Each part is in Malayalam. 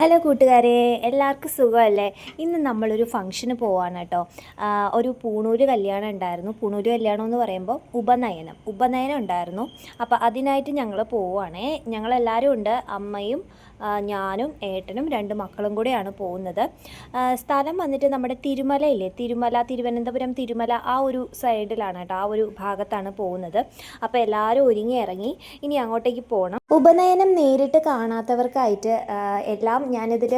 ഹലോ കൂട്ടുകാരെ എല്ലാവർക്കും സുഖമല്ലേ? ഇന്ന് നമ്മളൊരു ഫംഗ്ഷന് പോവാണ് കേട്ടോ. ഒരു പൂണൂര് കല്യാണം ഉണ്ടായിരുന്നു. പൂണൂര് കല്യാണം എന്ന് പറയുമ്പോൾ ഉപനയനം. ഉപനയനം ഉണ്ടായിരുന്നു. അപ്പോൾ അതിനായിട്ട് ഞങ്ങൾ പോവുകയാണേ ഞങ്ങളെല്ലാവരും ഉണ്ട്. അമ്മയും ഞാനും ഏട്ടനും രണ്ട് മക്കളും കൂടെയാണ് പോകുന്നത്. സ്ഥലം വന്നിട്ട് നമ്മുടെ തിരുമലയില്ലേ തിരുമല തിരുവനന്തപുരം തിരുമല ആ ഒരു സൈഡിലാണ് കേട്ടോ ആ ഒരു ഭാഗത്താണ് പോകുന്നത്. അപ്പോൾ എല്ലാവരും ഒരുങ്ങി ഇറങ്ങി ഇനി അങ്ങോട്ടേക്ക് പോകണം ഉപനയനം നേരിട്ട് കാണാത്തവർക്കായിട്ട് എല്ലാം ഞാനിതിൽ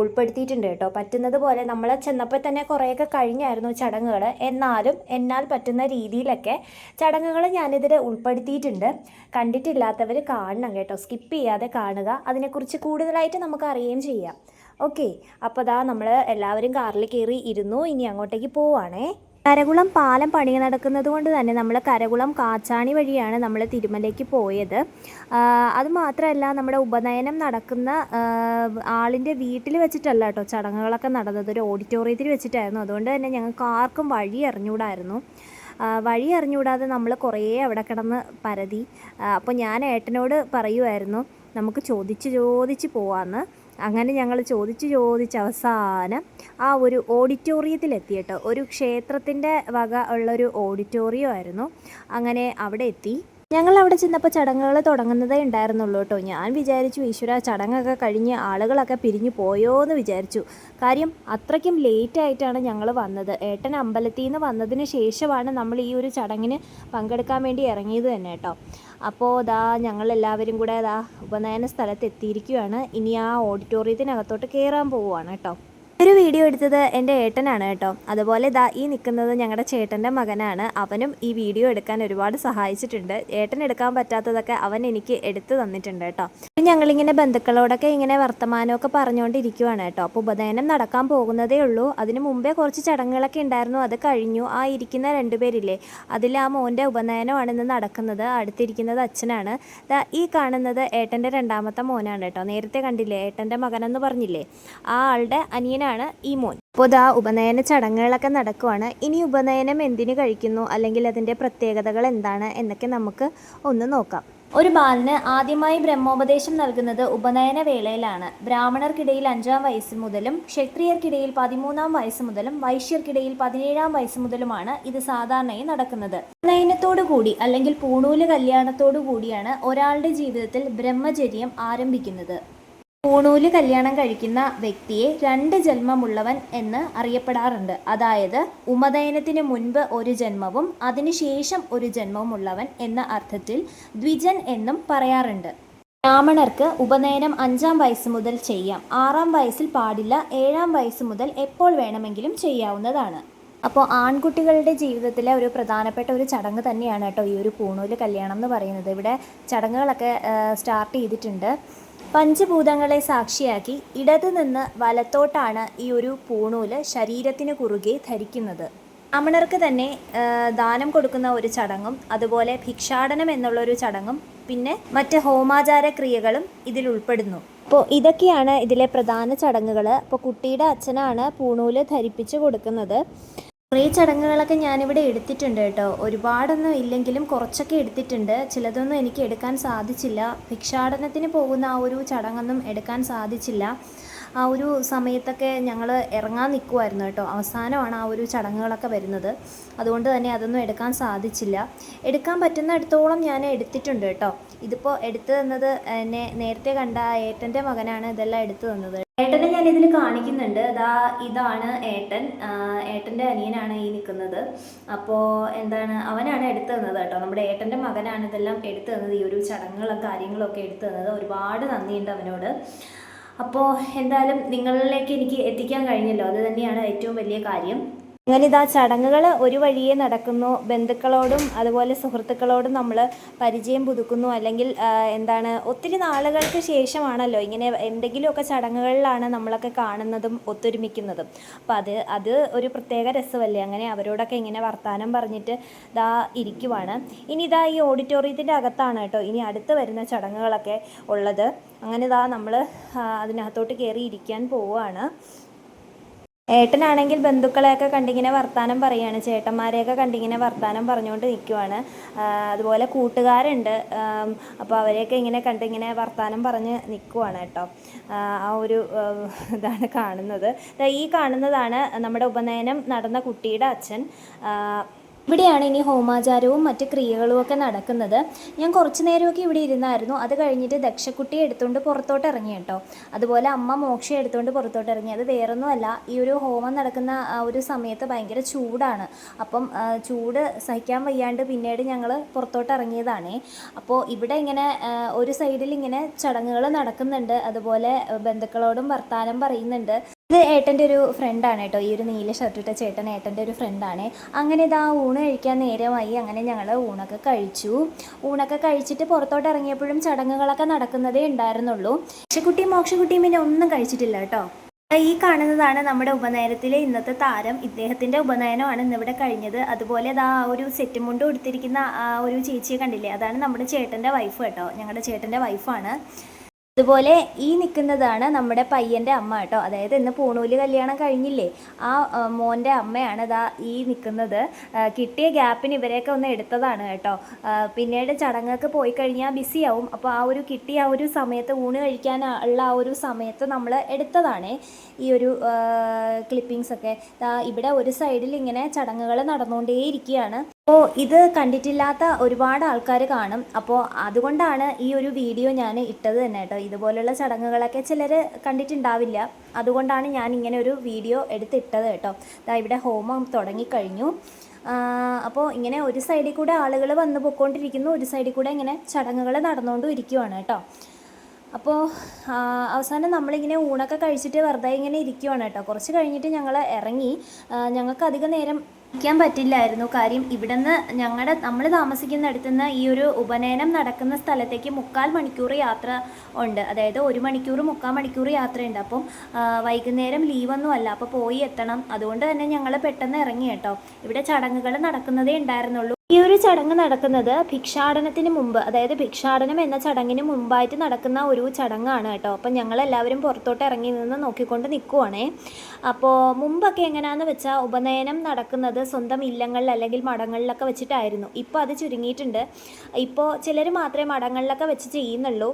ഉൾപ്പെടുത്തിയിട്ടുണ്ട് കേട്ടോ. പറ്റുന്നത് പോലെ നമ്മൾ ചെന്നപ്പോൾ തന്നെ കുറേയൊക്കെ കഴിഞ്ഞായിരുന്നു ചടങ്ങുകൾ എന്നാലും എന്നാൽ പറ്റുന്ന രീതിയിലൊക്കെ ചടങ്ങുകൾ ഞാനിതിൽ ഉൾപ്പെടുത്തിയിട്ടുണ്ട്. കണ്ടിട്ടില്ലാത്തവർ കാണണം കേട്ടോ. സ്കിപ്പ് ചെയ്യാതെ കാണുക. അതിനെക്കുറിച്ച് കൂടുതലായിട്ട് നമുക്ക് അറിയുകയും ചെയ്യാം. ഓക്കെ അപ്പോൾ അതാ നമ്മൾ എല്ലാവരും കാറിൽ കയറി ഇരുന്നു. ഇനി അങ്ങോട്ടേക്ക് പോവാണേ. കരകുളം പാലം പണി നടക്കുന്നത് കൊണ്ട് തന്നെ നമ്മൾ കരകുളം കാച്ചാണി വഴിയാണ് നമ്മൾ തിരുമലയ്ക്ക് പോയത്. അതുമാത്രമല്ല അത് മാത്രമല്ല നമ്മുടെ ഉപനയനം നടക്കുന്ന ആളിന്റെ വീട്ടിൽ വെച്ചിട്ടല്ല കേട്ടോ ചടങ്ങുകളൊക്കെ നടന്നത്. ഒരു ഓഡിറ്റോറിയത്തിൽ വെച്ചിട്ടായിരുന്നു. അതുകൊണ്ട് തന്നെ ഞങ്ങൾക്ക് ആർക്കും വഴി അറിഞ്ഞുകൂടായിരുന്നു. വഴി അറിഞ്ഞുകൂടാതെ നമ്മൾ കുറേ അവിടെ കിടന്ന് പരതി. അപ്പോൾ ഞാൻ ഏട്ടനോട് പറയുമായിരുന്നു നമുക്ക് ചോദിച്ച് ചോദിച്ച് പോവാമെന്ന് അങ്ങനെ ഞങ്ങൾ ചോദിച്ച് ചോദിച്ച് അവസാനം ആ ഒരു ഓഡിറ്റോറിയത്തിലെത്തി കേട്ടോ ഒരു ക്ഷേത്രത്തിന്റെ വക ഉള്ളൊരു ഓഡിറ്റോറിയം ആയിരുന്നു. അങ്ങനെ അവിടെ എത്തി. ഞങ്ങൾ അവിടെ ചെന്നപ്പോൾ ചടങ്ങുകൾ തുടങ്ങുന്നതേ ഉണ്ടായിരുന്നുള്ളൂ കേട്ടോ. ഞാൻ വിചാരിച്ചു ഈശ്വര ചടങ്ങൊക്കെ കഴിഞ്ഞ് ആളുകളൊക്കെ പിരിഞ്ഞു പോയോ എന്ന് വിചാരിച്ചു. കാര്യം അത്രയ്ക്കും ലേറ്റ് ആയിട്ടാണ് ഞങ്ങൾ വന്നത്. ഏട്ടൻ അമ്പലത്തിൽ നിന്ന് വന്നതിന് ശേഷമാണ് നമ്മൾ ഈ ഒരു ചടങ്ങിന് പങ്കെടുക്കാൻ വേണ്ടി ഇറങ്ങിയത് തന്നെ കേട്ടോ. അപ്പോൾ ദാ ഞങ്ങൾ എല്ലാവരും കൂടെ ദാ ഉപനയന സ്ഥലത്ത് എത്തിയിരിക്കുകയാണ്. ഇനി ആ ഓഡിറ്റോറിയത്തിനകത്തോട്ട് കയറാൻ പോവുകയാണ് കേട്ടോ. ഒരു വീഡിയോ എടുത്തത് എന്റെ ഏട്ടനാണ് കേട്ടോ. അതുപോലെ ദാ ഈ നിൽക്കുന്നത് ഞങ്ങളുടെ ചേട്ടന്റെ മകനാണ്. അവനും ഈ വീഡിയോ എടുക്കാൻ ഒരുപാട് സഹായിച്ചിട്ടുണ്ട്. ഏട്ടൻ എടുക്കാൻ പറ്റാത്തതൊക്കെ അവൻ എനിക്ക് എടുത്തു തന്നിട്ടുണ്ട് കേട്ടോ. ഞങ്ങളിങ്ങനെ ബന്ധുക്കളോടൊക്കെ ഇങ്ങനെ വർത്തമാനമൊക്കെ പറഞ്ഞുകൊണ്ടിരിക്കുവാണ് കേട്ടോ. അപ്പോൾ ഉപനയനം നടക്കാൻ പോകുന്നതേ ഉള്ളൂ. അതിന് മുമ്പേ കുറച്ച് ചടങ്ങുകളൊക്കെ ഉണ്ടായിരുന്നു. അത് കഴിഞ്ഞു. ആ ഇരിക്കുന്ന രണ്ടുപേരില്ലേ അതിൽ ആ മോന്റെ ഉപനയനമാണ് ഇന്ന് നടക്കുന്നത്. അടുത്തിരിക്കുന്നത് അച്ഛനാണ്. ഈ കാണുന്നത് ഏട്ടന്റെ രണ്ടാമത്തെ മോനാണ് കേട്ടോ. നേരത്തെ കണ്ടില്ലേ? ഏട്ടന്റെ മകനെന്ന് പറഞ്ഞില്ലേ? ആ ആളുടെ അനിയനാണ് ഈ മോൻ. ദാ ഉപനയന ചടങ്ങുകളൊക്കെ നടക്കുവാണ്. ഇനി ഉപനയനം എന്തിനു കഴിക്കുന്നു? അല്ലെങ്കിൽ അതിന്റെ പ്രത്യേകതകൾ എന്താണ്? എന്നൊക്കെ നമുക്ക് ഒന്ന് നോക്കാം. ഒരു ബാലന് ആദ്യമായി ബ്രഹ്മോപദേശം നൽകുന്നത് ഉപനയന വേളയിലാണ്. ബ്രാഹ്മണർക്കിടയിൽ അഞ്ചാം വയസ്സ് മുതലും ക്ഷത്രിയർക്കിടയിൽ പതിമൂന്നാം വയസ്സ് മുതലും വൈശ്യർക്കിടയിൽ പതിനേഴാം വയസ്സ് മുതലുമാണ് ഇത് സാധാരണയായി നടക്കുന്നത്. ഉപനയനത്തോടു കൂടി അല്ലെങ്കിൽ പൂണൂൽ കല്യാണത്തോടു കൂടിയാണ് ഒരാളുടെ ജീവിതത്തിൽ ബ്രഹ്മചര്യം ആരംഭിക്കുന്നത്. പൂണൂൽ കല്യാണം കഴിക്കുന്ന വ്യക്തിയെ രണ്ട് ജന്മമുള്ളവൻ എന്ന് അറിയപ്പെടാറുണ്ട്. അതായത് ഉമദയനത്തിന് മുൻപ് ഒരു ജന്മവും അതിനുശേഷം ഒരു ജന്മവുമുള്ളവൻ എന്ന അർത്ഥത്തിൽ ദ്വിജൻ എന്നും പറയാറുണ്ട്. ബ്രാഹ്മണർക്ക് ഉപനയനം അഞ്ചാം വയസ്സ് മുതൽ ചെയ്യാം. ആറാം വയസ്സിൽ പാടില്ല ഏഴാം വയസ്സ് മുതൽ എപ്പോൾ വേണമെങ്കിലും ചെയ്യാവുന്നതാണ്. അപ്പോൾ ആൺകുട്ടികളുടെ ജീവിതത്തിലെ ഒരു പ്രധാനപ്പെട്ട ഒരു ചടങ്ങ് തന്നെയാണ് കേട്ടോ ഈ ഒരു പൂണൂൽ കല്യാണം എന്ന് പറയുന്നത്. ഇവിടെ ചടങ്ങുകളൊക്കെ സ്റ്റാർട്ട് ചെയ്തിട്ടുണ്ട്. പഞ്ചഭൂതങ്ങളെ സാക്ഷിയാക്കി ഇടതു നിന്ന് വലത്തോട്ടാണ് ഈ ഒരു പൂണൂൽ ശരീരത്തിന് കുറുകെ ധരിക്കുന്നത്. അമണർക്ക് തന്നെ ദാനം കൊടുക്കുന്ന ഒരു ചടങ്ങും അതുപോലെ ഭിക്ഷാടനം എന്നുള്ളൊരു ചടങ്ങും പിന്നെ മറ്റ് ഹോമാചാര ക്രിയകളും ഇതിൽ ഉൾപ്പെടുന്നു. അപ്പോൾ ഇതൊക്കെയാണ് ഇതിലെ പ്രധാന ചടങ്ങുകൾ അപ്പോൾ കുട്ടിയുടെ അച്ഛനാണ് പൂണൂൽ ധരിപ്പിച്ചു കൊടുക്കുന്നത്. കുറേ ചടങ്ങുകളൊക്കെ ഞാനിവിടെ എടുത്തിട്ടുണ്ട് കേട്ടോ. ഒരുപാടൊന്നും ഇല്ലെങ്കിലും കുറച്ചൊക്കെ എടുത്തിട്ടുണ്ട്. ചിലതൊന്നും എനിക്ക് എടുക്കാൻ സാധിച്ചില്ല. ഭിക്ഷാടനത്തിന് പോകുന്ന ആ ഒരു ചടങ്ങൊന്നും എടുക്കാൻ സാധിച്ചില്ല. ആ ഒരു സമയത്തൊക്കെ ഞങ്ങൾ ഇറങ്ങാൻ നിൽക്കുമായിരുന്നു കേട്ടോ. അവസാനമാണ് ആ ഒരു ചടങ്ങുകളൊക്കെ വരുന്നത്. അതുകൊണ്ട് തന്നെ അതൊന്നും എടുക്കാൻ സാധിച്ചില്ല. എടുക്കാൻ പറ്റുന്നിടത്തോളം ഞാൻ എടുത്തിട്ടുണ്ട് കേട്ടോ. ഇതിപ്പോൾ എടുത്തു തന്നത് എന്നെ നേരത്തെ കണ്ട ഏട്ടന്റെ മകനാണ് ഇതെല്ലാം എടുത്തു തന്നത്. ഏട്ടനെ ഞാൻ ഇതിൽ കാണിക്കുന്നുണ്ട്. അതാ ഇതാണ് ഏട്ടൻ. ഏട്ടന്റെ അനിയനാണ് ഈ നിൽക്കുന്നത് അപ്പോൾ എന്താണ് അവനാണ് എടുത്തു തന്നത് കേട്ടോ. നമ്മുടെ ഏട്ടന്റെ മകനാണ് ഇതെല്ലാം എടുത്തു തന്നത്. ഈ ഒരു ചടങ്ങുകളും കാര്യങ്ങളൊക്കെ എടുത്തു തന്നത്. ഒരുപാട് നന്ദിയുണ്ട് അവനോട്. അപ്പോൾ എന്തായാലും നിങ്ങളിലേക്ക് എനിക്ക് എത്തിക്കാൻ കഴിഞ്ഞല്ലോ. അത് തന്നെയാണ് ഏറ്റവും വലിയ കാര്യം. അങ്ങനെ ഇതാ ചടങ്ങുകൾ ഒരു വഴിയേ നടക്കുന്നു. ബന്ധുക്കളോടും അതുപോലെ സുഹൃത്തുക്കളോടും നമ്മൾ പരിചയം പുതുക്കുന്നു. അല്ലെങ്കിൽ എന്താണ് ഒത്തിരി നാളുകൾക്ക് ശേഷമാണല്ലോ ഇങ്ങനെ എന്തെങ്കിലുമൊക്കെ ചടങ്ങുകളിലാണ് നമ്മളൊക്കെ കാണുന്നതും ഒത്തൊരുമിക്കുന്നതും. അപ്പം അത് അത് ഒരു പ്രത്യേക രസമല്ലേ? അങ്ങനെ അവരോടൊക്കെ ഇങ്ങനെ വർത്തമാനം പറഞ്ഞിട്ട് ഇതാ ഇരിക്കുവാണ്. ഇനി ഇതാ ഈ ഓഡിറ്റോറിയത്തിന്റെ അകത്താണ് കേട്ടോ ഇനി അടുത്ത് വരുന്ന ചടങ്ങുകളൊക്കെ ഉള്ളത്. അങ്ങനെ ഇതാ നമ്മൾ അതിനകത്തോട്ട് കയറി ഇരിക്കാൻ പോവുകയാണ്. ഏട്ടനാണെങ്കിൽ ബന്ധുക്കളെയൊക്കെ കണ്ടിങ്ങനെ വർത്താനം പറയുകയാണ് ചേട്ടന്മാരെയൊക്കെ കണ്ടിങ്ങനെ വർത്താനം പറഞ്ഞുകൊണ്ട് നിൽക്കുവാണ് അതുപോലെ കൂട്ടുകാരുണ്ട്. അപ്പോൾ അവരെയൊക്കെ ഇങ്ങനെ കണ്ടിങ്ങനെ വർത്താനം പറഞ്ഞ് നിൽക്കുവാണ് കേട്ടോ. ആ ഒരു ഇതാണ് കാണുന്നത്. ഈ കാണുന്നതാണ് നമ്മുടെ ഉപനയനം നടന്ന കുട്ടിയുടെ അച്ഛൻ. ഇവിടെയാണ് ഇനി ഹോമാചാരവും മറ്റ് ക്രിയകളും ഒക്കെ നടക്കുന്നത്. ഞാൻ കുറച്ച് നേരമൊക്കെ ഇവിടെ ഇരുന്നായിരുന്നു. അത് കഴിഞ്ഞിട്ട് ദക്ഷക്കുട്ടിയെ എടുത്തുകൊണ്ട് പുറത്തോട്ട് ഇറങ്ങി കേട്ടോ. അതുപോലെ അമ്മ മോക്ഷയെ എടുത്തുകൊണ്ട് പുറത്തോട്ട് ഇറങ്ങി. അത് വേറൊന്നുമല്ല ഈ ഒരു ഹോമം നടക്കുന്ന ആ ഒരു സമയത്ത് ഭയങ്കര ചൂടാണ്. അപ്പം ചൂട് സഹിക്കാൻ വയ്യാണ്ട് പിന്നീട് ഞങ്ങൾ പുറത്തോട്ട് ഇറങ്ങിയതാണേ. അപ്പോൾ ഇവിടെ ഇങ്ങനെ ഒരു സൈഡിൽ ഇങ്ങനെ ചടങ്ങുകൾ നടക്കുന്നുണ്ട്. അതുപോലെ ബന്ധുക്കളോടും വർത്താനം പറയുന്നുണ്ട്. ഇത് ഏട്ടന്റെ ഒരു ഫ്രണ്ടാണ് കേട്ടോ. ഈ ഒരു നീല ഷർട്ട് ഇട്ട ചേട്ടൻ ഏട്ടന്റെ ഒരു ഫ്രണ്ടാണ് അങ്ങനെ ഇതാ ഊണ് കഴിക്കാൻ നേരമായി. അങ്ങനെ ഞങ്ങൾ ഊണൊക്കെ കഴിച്ചു. ഊണൊക്കെ കഴിച്ചിട്ട് പുറത്തോട്ട് ഇറങ്ങിയപ്പോഴും ചടങ്ങുകളൊക്കെ നടക്കുന്നതേ ഉണ്ടായിരുന്നുള്ളൂ. മോക്ഷക്കുട്ടിയും മോക്ഷക്കുട്ടിയും പിന്നെ ഒന്നും കഴിച്ചിട്ടില്ല കേട്ടോ. ഈ കാണുന്നതാണ് നമ്മുടെ ഉപനയനത്തിലെ ഇന്നത്തെ താരം. ഇദ്ദേഹത്തിന്റെ ഉപനയനമാണ് ഇന്നിവിടെ കഴിഞ്ഞത്. അതുപോലെ അത് ആ ഒരു സെറ്റ് മുണ്ട് കൊടുത്തിരിക്കുന്ന ആ ഒരു ചേച്ചിയെ കണ്ടില്ലേ? അതാണ് നമ്മുടെ ചേട്ടന്റെ വൈഫ് കേട്ടോ. ഞങ്ങളുടെ ചേട്ടന്റെ വൈഫാണ് അതുപോലെ ഈ നിൽക്കുന്നതാണ് നമ്മുടെ പയ്യന്റെ അമ്മ കേട്ടോ. അതായത് ഇന്ന് പൂണൂൽ കല്യാണം കഴിഞ്ഞില്ലേ? ആ മോന്റെ അമ്മയാണ് ഇതാ ഈ നിൽക്കുന്നത്. കിട്ടിയ ഗ്യാപ്പിന് ഇവരെയൊക്കെ ഒന്ന് എടുത്തതാണ് കേട്ടോ. പിന്നീട് ചടങ്ങൊക്കെ പോയി കഴിഞ്ഞാൽ ബിസിയാവും. അപ്പോൾ ആ ഒരു കിട്ടിയ ആ ഒരു സമയത്ത് ഊണ് കഴിക്കാൻ ഉള്ള ആ ഒരു സമയത്ത് നമ്മൾ എടുത്തതാണ് ഈ ഒരു ക്ലിപ്പിങ്സൊക്കെ ഇവിടെ ഒരു സൈഡിൽ ഇങ്ങനെ ചടങ്ങുകൾ നടന്നുകൊണ്ടേയിരിക്കുകയാണ്. അപ്പോൾ ഇത് കണ്ടിട്ടില്ലാത്ത ഒരുപാട് ആൾക്കാർ കാണും. അപ്പോൾ അതുകൊണ്ടാണ് ഈ ഒരു വീഡിയോ ഞാൻ ഇട്ടത് തന്നെ കേട്ടോ. ഇതുപോലുള്ള ചടങ്ങുകളൊക്കെ ചിലർ കണ്ടിട്ടുണ്ടാവില്ല. അതുകൊണ്ടാണ് ഞാൻ ഇങ്ങനെ ഒരു വീഡിയോ എടുത്തിട്ടത് കേട്ടോ. ദാ ഇവിടെ ഹോമം തുടങ്ങിക്കഴിഞ്ഞു. അപ്പോൾ ഇങ്ങനെ ഒരു സൈഡിൽ കൂടെ ആളുകൾ വന്നു പോയിക്കൊണ്ടിരിക്കുന്നു ഒരു സൈഡിൽ കൂടെ ഇങ്ങനെ ചടങ്ങുകൾ നടന്നുകൊണ്ടും ഇരിക്കുവാണ് കേട്ടോ അപ്പോൾ അവസാനം നമ്മളിങ്ങനെ ഊണൊക്കെ കഴിച്ചിട്ട് വെറുതെ ഇങ്ങനെ ഇരിക്കുവാണ് കേട്ടോ. കുറച്ച് കഴിഞ്ഞിട്ട് ഞങ്ങൾ ഇറങ്ങി. ഞങ്ങൾക്ക് അധികം നേരം ഇരിക്കാൻ പറ്റില്ലായിരുന്നു. കാര്യം ഇവിടുന്ന് ഞങ്ങളുടെ നമ്മൾ താമസിക്കുന്നിടത്തു നിന്ന് ഈ ഒരു ഉപനയനം നടക്കുന്ന സ്ഥലത്തേക്ക് മുക്കാൽ മണിക്കൂർ യാത്ര ഉണ്ട്. അതായത് ഒരു മണിക്കൂർ മുക്കാൽ മണിക്കൂർ യാത്രയുണ്ട്. അപ്പം വൈകുന്നേരം ലീവൊന്നും അല്ല. അപ്പോൾ പോയി എത്തണം. അതുകൊണ്ട് തന്നെ ഞങ്ങൾ പെട്ടെന്ന് ഇറങ്ങി കേട്ടോ. ഇവിടെ ചടങ്ങുകൾ നടക്കുന്നതേ ഉണ്ടായിരുന്നുള്ളൂ. ഈ ഒരു ചടങ്ങ് നടക്കുന്നത് ഭിക്ഷാടനത്തിന് മുമ്പ് അതായത് ഭിക്ഷാടനം എന്ന ചടങ്ങിന് മുമ്പായിട്ട് നടക്കുന്ന ഒരു ചടങ്ങാണ് കേട്ടോ. അപ്പം ഞങ്ങളെല്ലാവരും പുറത്തോട്ട് ഇറങ്ങി നിന്ന് നോക്കിക്കൊണ്ട് നിൽക്കുവാണേ അപ്പോൾ മുമ്പൊക്കെ എങ്ങനെയാണെന്ന് വെച്ചാൽ ഉപനയനം നടക്കുന്നത് സ്വന്തം ഇല്ലങ്ങളിൽ അല്ലെങ്കിൽ മഠങ്ങളിലൊക്കെ വെച്ചിട്ടായിരുന്നു. ഇപ്പോൾ അത് ചുരുങ്ങിയിട്ടുണ്ട്. ഇപ്പോൾ ചിലർ മാത്രമേ മഠങ്ങളിലൊക്കെ വെച്ച് ചെയ്യുന്നുള്ളൂ.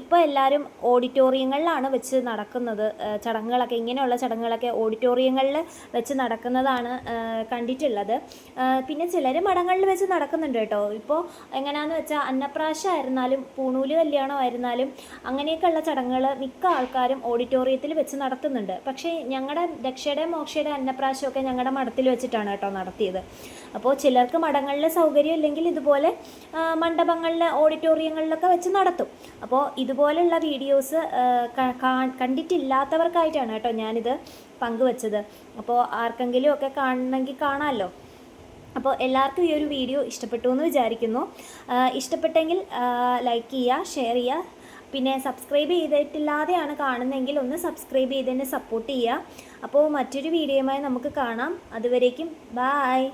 ഇപ്പോൾ എല്ലാവരും ഓഡിറ്റോറിയങ്ങളിലാണ് വെച്ച് നടക്കുന്നത്. ചടങ്ങുകളൊക്കെ ഇങ്ങനെയുള്ള ചടങ്ങുകളൊക്കെ ഓഡിറ്റോറിയങ്ങളിൽ വെച്ച് നടക്കുന്നതാണ് കണ്ടിട്ടുള്ളത്. പിന്നെ ചിലർ മഠങ്ങളിൽ വെച്ച് നടക്കുന്നുണ്ട് കേട്ടോ. ഇപ്പോൾ എങ്ങനെയാണെന്ന് വെച്ചാൽ അന്നപ്രാശമായിരുന്നാലും പൂണൂൽ കല്യാണമായിരുന്നാലും അങ്ങനെയൊക്കെയുള്ള ചടങ്ങുകൾ മിക്ക ആൾക്കാരും ഓഡിറ്റോറിയത്തിൽ വെച്ച് നടത്തുന്നുണ്ട്. പക്ഷേ ഞങ്ങളുടെ ദക്ഷയുടെ മോക്ഷയുടെ അന്നപ്രാശമൊക്കെ ഞങ്ങളുടെ മഠത്തിൽ വെച്ചിട്ടാണ് കേട്ടോ നടത്തിയത്. അപ്പോൾ ചിലർക്ക് മഠങ്ങളിൽ സൗകര്യം ഇല്ലെങ്കിൽ ഇതുപോലെ മണ്ഡപങ്ങളിൽ ഓഡിറ്റോറിയങ്ങളിലൊക്കെ വെച്ച് നടത്തും. അപ്പോൾ ഇതുപോലെയുള്ള വീഡിയോസ് കണ്ടിട്ടില്ലാത്തവർക്കായിട്ടാണ് കേട്ടോ ഞാനിത് പങ്കുവച്ചത്. അപ്പോൾ ആർക്കെങ്കിലും ഒക്കെ കാണണമെങ്കിൽ കാണാമല്ലോ അപ്പോൾ എല്ലാവർക്കും ഈ ഒരു വീഡിയോ ഇഷ്ടപ്പെട്ടു എന്ന് വിചാരിക്കുന്നു. ഇഷ്ടപ്പെട്ടെങ്കിൽ ലൈക്ക് ചെയ്യുക ഷെയർ ചെയ്യുക. പിന്നെ സബ്സ്ക്രൈബ് ചെയ്തിട്ടില്ലാതെയാണ് കാണുന്നതെങ്കിൽ ഒന്ന് സബ്സ്ക്രൈബ് ചെയ്ത് തന്നെ സപ്പോർട്ട് ചെയ്യുക. അപ്പോൾ മറ്റൊരു വീഡിയോയുമായി നമുക്ക് കാണാം. അതുവരേക്കും ബായ്